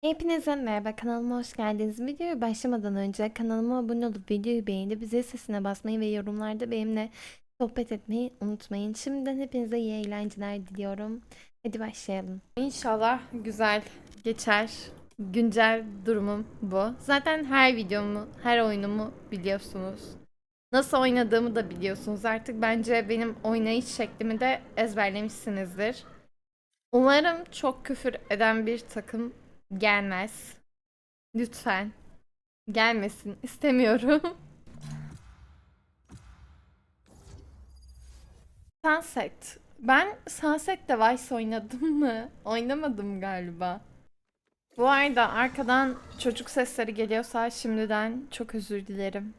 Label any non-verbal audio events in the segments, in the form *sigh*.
Hepinize merhaba kanalıma hoş geldiniz. Videoya başlamadan önce kanalıma abone olup videoyu beğenip bize sesine basmayı ve yorumlarda benimle sohbet etmeyi unutmayın. Şimdiden hepinize iyi eğlenceler diliyorum. Hadi başlayalım. İnşallah güzel geçer. Güncel durumum bu. Zaten her videomu, her oyunumu biliyorsunuz. Nasıl oynadığımı da biliyorsunuz. Artık bence benim oynayış şeklimi de ezberlemişsinizdir. Umarım çok küfür eden bir takım gelmez. Lütfen. Gelmesin. istemiyorum. *laughs* Sunset. Ben Sunset'te Vice oynadım mı? Oynamadım galiba. Bu arada arkadan çocuk sesleri geliyorsa şimdiden çok özür dilerim.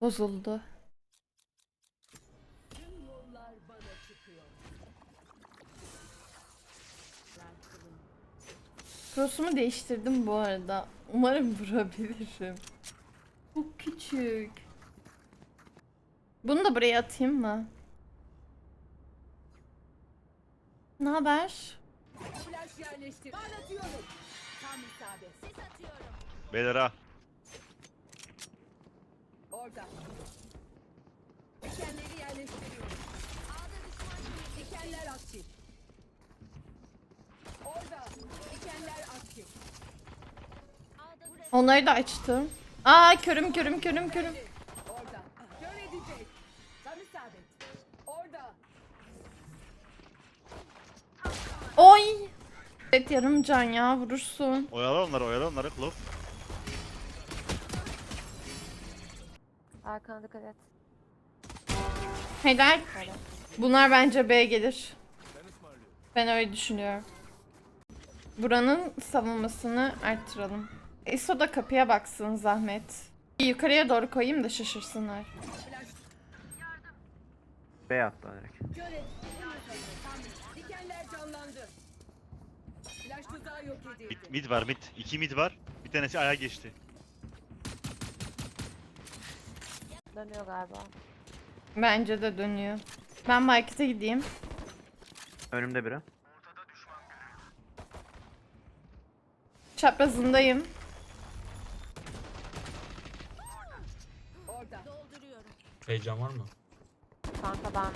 Bozuldu. Cross'umu değiştirdim bu arada. Umarım vurabilirim. Çok küçük. Bunu da buraya atayım mı? Ne haber? Flash yerleştir. Parlatıyorum. Tam isabet. Sis atıyorum. Beyler ha. Orada. Dikenleri yerleştiriyorum. A'da düşman gibi. Dikenler aktif. Orada. Dikenler aktif. A'da burası. Onları da açtım. Aa körüm körüm körüm körüm. Orada. Kör edecek. Tam isabet. Orada. Oy! Evet yarım can ya vurursun. Oyala onları, oyala onları. Klop. Arkana dikkat et. Helal. Bunlar bence B gelir. Ben öyle düşünüyorum. Buranın savunmasını arttıralım. ISO da kapıya baksın zahmet. Yukarıya doğru koyayım da şaşırsınlar. B attı direkt. Mid, mid var, mid. İki mid var. Bir tanesi aya geçti. Dönüyor galiba. Bence de dönüyor. Ben markete gideyim. Önümde biri. Çaprazındayım. Heyecan var mı? Kanka ben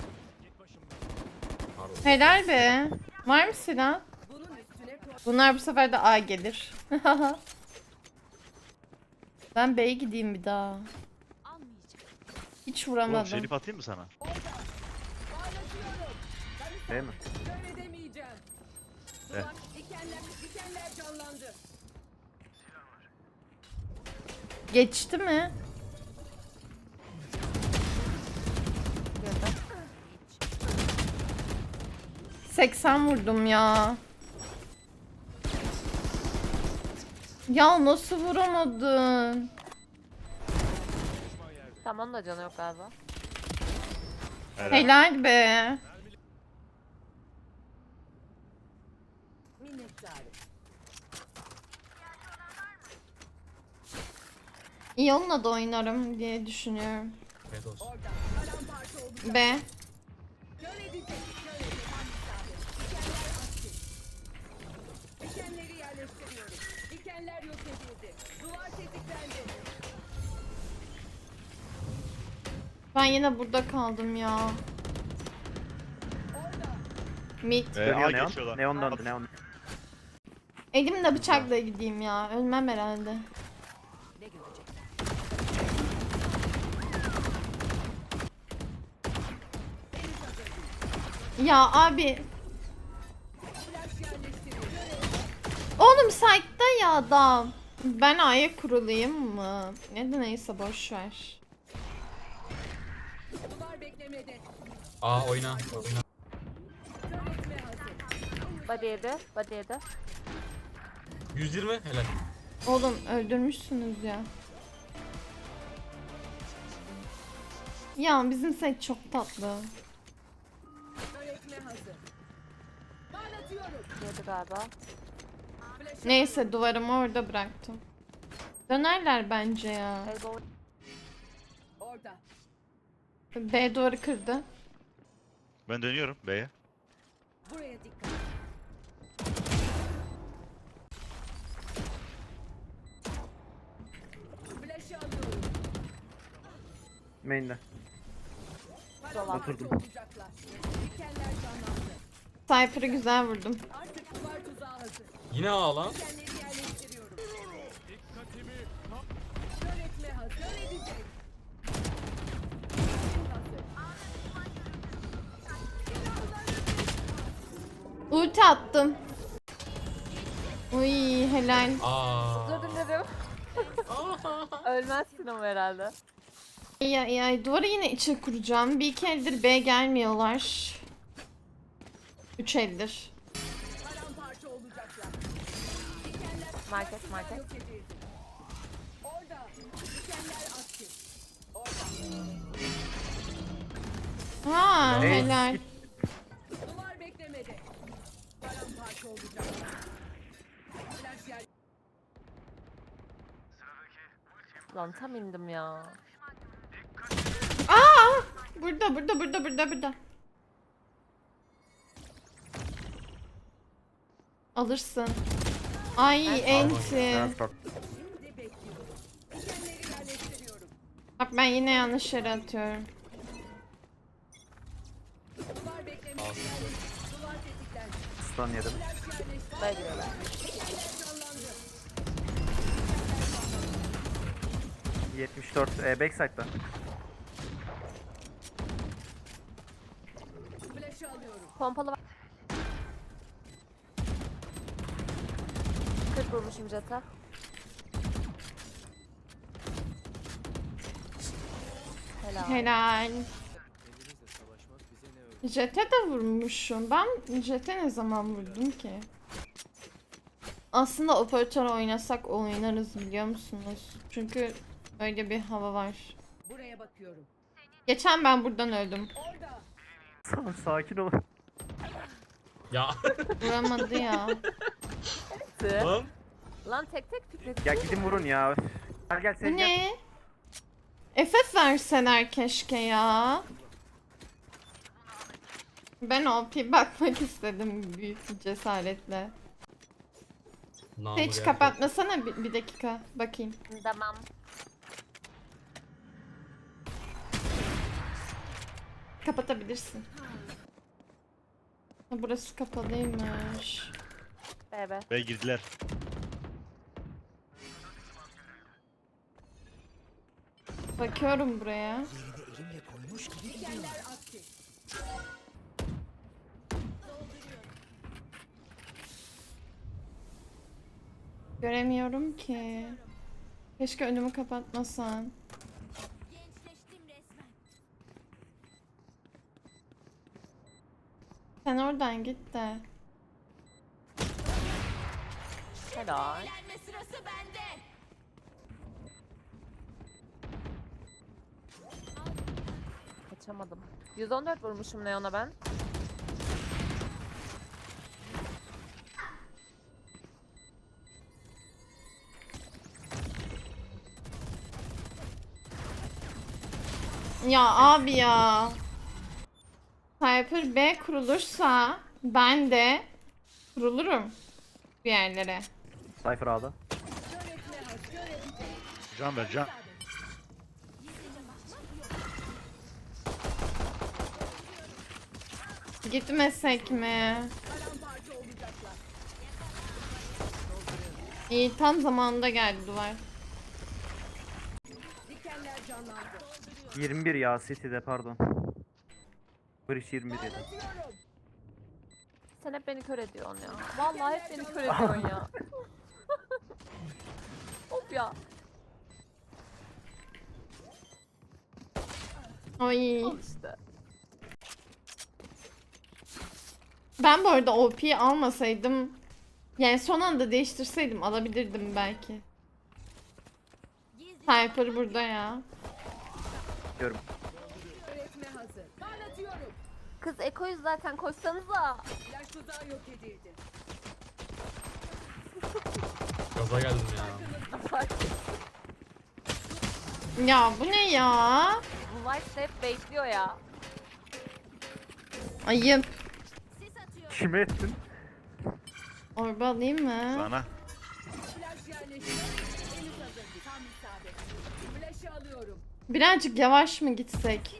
Pardon. Helal be. Var mı silah? Bunlar bu sefer de A gelir. *laughs* ben B'ye gideyim bir daha. Hiç Oğlum vuramadım. şerif atayım mı sana? B mi? Kör edemeyeceğim. Ulan dikenler, dikenler canlandı. Geçti mi? Girdim. 80 vurdum ya. Ya nasıl vuramadın? Tamam onun da canı yok galiba. Helal. Helal be. İyi onunla da oynarım diye düşünüyorum. Evet olsun. B. Ben yine burada kaldım ya. Orada. Mid. Ee, Dönüyor neon. Neon döndü neon. Elimle bıçakla gideyim ya. Ölmem herhalde. Ne görecek? Ya abi. Oğlum site'da ya adam. Ben A'ya kurulayım mı? Ne de neyse boş ver. Aa oyna. oyna. Kör etme hazır. Body yedi. Body yedi. 120 helal. Oğlum öldürmüşsünüz ya. Ya bizim set çok tatlı. Yedi galiba. Neyse duvarımı orada bıraktım. Dönerler bence ya. Orada. B duvarı kırdı. Ben dönüyorum B'ye. Buraya dikkat. Main'de. Oturdum. Cypher'ı güzel vurdum. Yine A lan. Ulti attım. Uy helal. Aa. Dur. *laughs* Ölmezsin ama herhalde. İyi iyi iyi. Duvarı yine içe kuracağım. Bir iki eldir B gelmiyorlar. Üç eldir. Market market. Ha Hey. helal. Duvar beklemede. Paramparça olacaklar. Flash yer. Lan tam indim ya. Aa! Burada burada burada burada burada. Alırsın. Ay enti. Bak ben yine yanlış yere atıyorum. Stun yedim. Canlandı. 74 e, backside'da. Pompalı var. 40 vurmuşum jete. Helal. Helal. Jet'e de vurmuşum. Ben Jet'e ne zaman vurdum ki? Aslında operatör oynasak oynarız biliyor musunuz? Çünkü öyle bir hava var. Buraya bakıyorum. Geçen ben buradan öldüm. Orada. Tamam sakin ol. Ya. Vuramadı ya. Lan. Lan tek tek tükret. Ya gidin vurun ya. Gel gel sen gel. ne? FF verseler keşke ya. Ben OP bakmak istedim büyük bir cesaretle. Namı Hiç geldi. kapatmasana bir, bir dakika bakayım. Tamam. Kapatabilirsin. Ha, burası kapalıymış. Bebe. Ve girdiler. Bakıyorum buraya. Dikenler aktif. Göremiyorum ki. Keşke önümü kapatmasan. Sen oradan git de. Helal. Kaçamadım. 114 vurmuşum Leon'a ben. Ya abi ya. Hyper B kurulursa ben de kurulurum bir yerlere. Cypher edecek. Can ver can. Gitmesek mi? İyi tam zamanında geldi duvar. Dikenler canlandı. 21 ya City'de pardon. Bridge 21 yedi. Anlatıyorum. Sen hep beni kör ediyorsun ya. Vallahi hep beni kör ediyorsun ya. *laughs* Hop ya. Ay. Al işte. Ben bu arada OP'yi almasaydım yani son anda değiştirseydim alabilirdim belki. Hyper burada ya. Diyorum. Kız Eko'yuz zaten koşsanıza. Gaza geldim ya. Ya bu ne ya? Bu Vice hep bekliyor ya. Ayıp. Kime ettin? Orba alayım mı? Sana. Flash yerleşti. Henüz hazır. Tam isabet. Flash'ı alıyorum. Birazcık yavaş mı gitsek?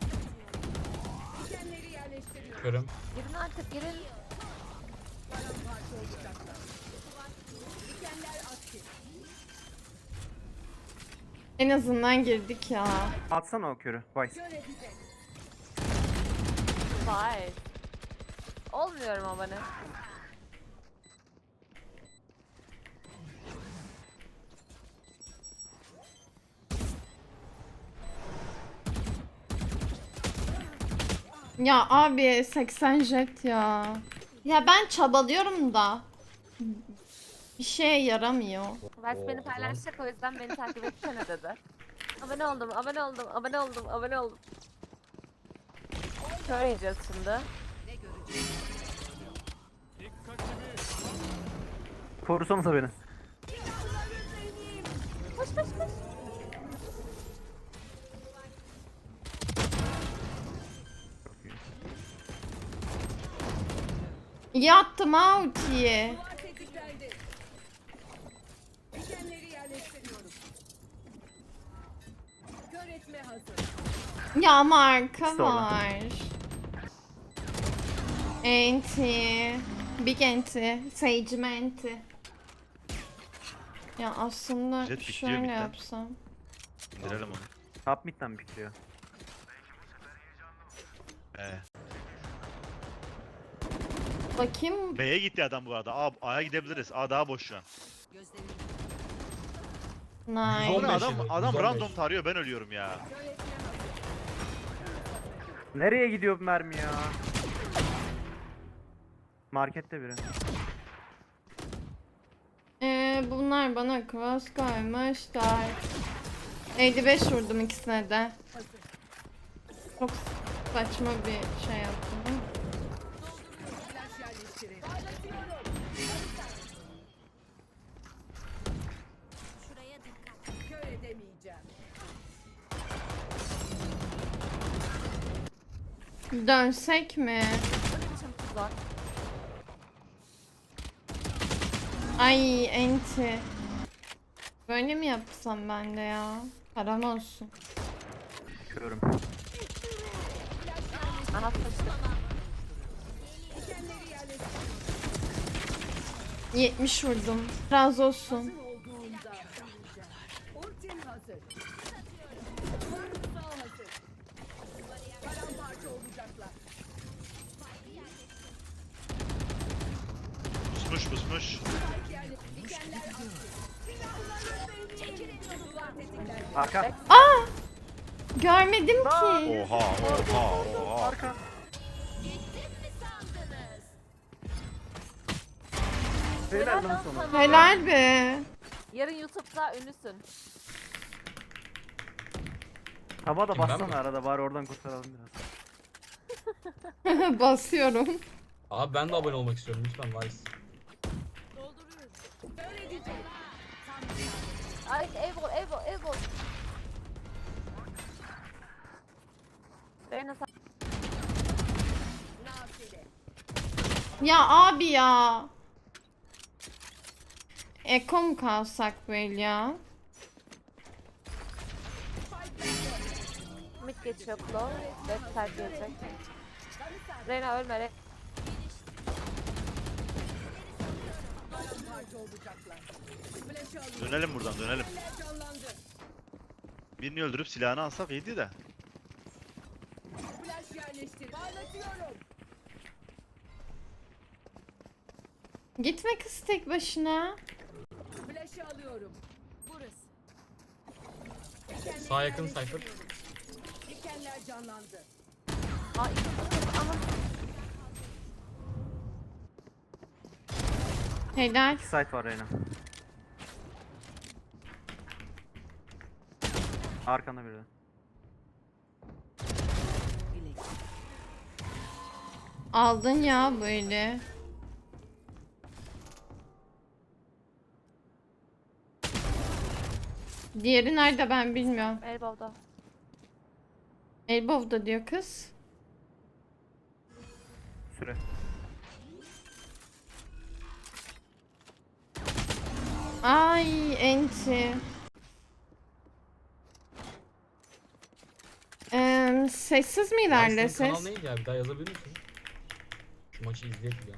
Dikenleri yerleştiriyorum. Körüm. Girin artık girin. En azından girdik ya. Atsana o körü. Edecek. Vay. Olmuyorum ama ne. Ya abi 80 jet ya. Ya ben çabalıyorum da. Bir şeye yaramıyor. Vers beni paylaşacak o yüzden beni takip etsene dedi. Abone oldum, abone oldum, abone oldum, abone oldum. Kör yiyeceğiz şimdi. Korusanıza beni. Koş koş koş. Yattım ha. Ya ama arka İşte orada. var. Enti. Big enti. Sage'ime enti. Ya aslında Jet şöyle midden. yapsam. İndirelim onu. Top mid'den pikliyor. Ee. Bakayım. B'ye gitti adam bu arada. A, A'ya gidebiliriz. A daha boş şu an. Nice. ne 15 adam, yedi, adam 115. random tarıyor ben ölüyorum ya. Nereye gidiyor bu mermi ya? Markette biri. Ee, bunlar bana cross koymuşlar. 55 vurdum ikisine de. Çok saçma bir şey yaptım. Dönsek mi? Ay enti. Böyle mi yapsam ben de ya? Param olsun. Körüm. Yerleştirin. 70 vurdum. Razı olsun. Pusmuş pusmuş. Arka. Görmedim ki. Oha oha oha. Arka. Helal lan sana. Helal be. Yarın YouTube'da ünlüsün. Taba da bassana arada bari oradan kurtaralım biraz. *laughs* Basıyorum. Abi ben de abone olmak istiyorum lütfen Vice. Ya abi ya. Eko mu kalsak böyle ya? mid geçiyor Claw. Red terk edecek. Reyna ölme Re. Dönelim buradan dönelim. Birini öldürüp silahını alsak iyiydi de. Flash yerleştir. Parlatıyorum. Gitme kız tek başına. Flash'ı alıyorum. Burası. Sağ yakın. Cypher. Dikenler canlandı. Ay ama Helal. İki site var Reyna. Arkanda biri. Aldın ya böyle. Diğeri nerede ben bilmiyorum. Elbow'da. Elbow'da diyor kız. Süre. Ay enti. Sessiz mi Vice'nin ilerle kanal neydi ya? Bir daha yazabilir misin? Şu maçı izleyelim ya.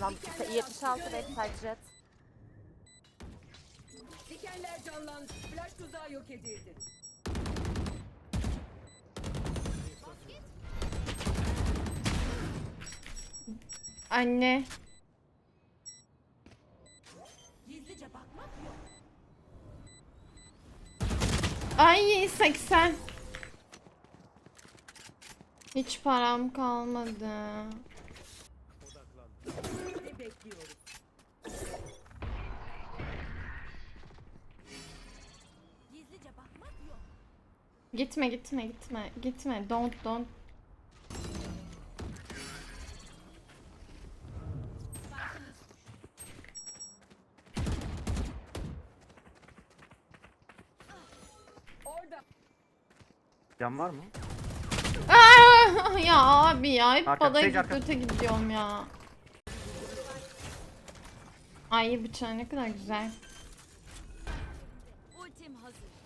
Lan 76 backside jet. Dikenler canlandı. Flash tuzağı yok edildi. Anne. Gizlice bakmak yok. Ay 80. Hiç param kalmadı. Gitme gitme gitme gitme don't don't. Orada. Can var mı? Aa, ya abi ya hep Arka, stage arka. kötü gidiyorum ya. Ay bıçağı ne kadar güzel. Ultim hazır.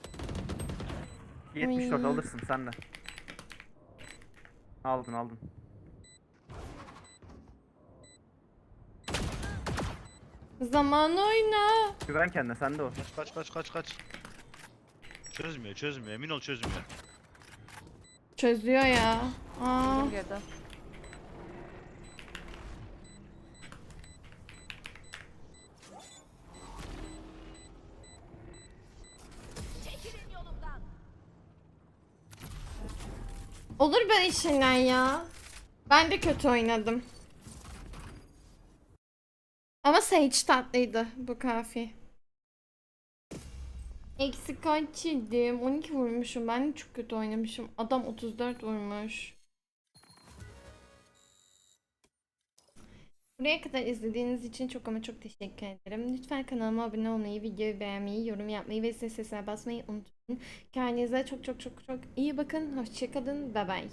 74 Oy. alırsın sen de. Aldın aldın. Zaman oyna. Güven kendine sende o. Kaç kaç kaç kaç kaç. Çözmüyor çözmüyor. Emin ol çözmüyor. Çözüyor ya. Aa. Girdi? Olur böyle işinden ya. Ben de kötü oynadım. Ama Sage tatlıydı bu kafi. Eksi kaç yedim? 12 vurmuşum. Ben de çok kötü oynamışım. Adam 34 vurmuş. Buraya kadar izlediğiniz için çok ama çok teşekkür ederim. Lütfen kanalıma abone olmayı, videoyu beğenmeyi, yorum yapmayı ve ses sesine basmayı unutmayın. Kendinize çok çok çok çok iyi bakın. Hoşçakalın. Bye bye.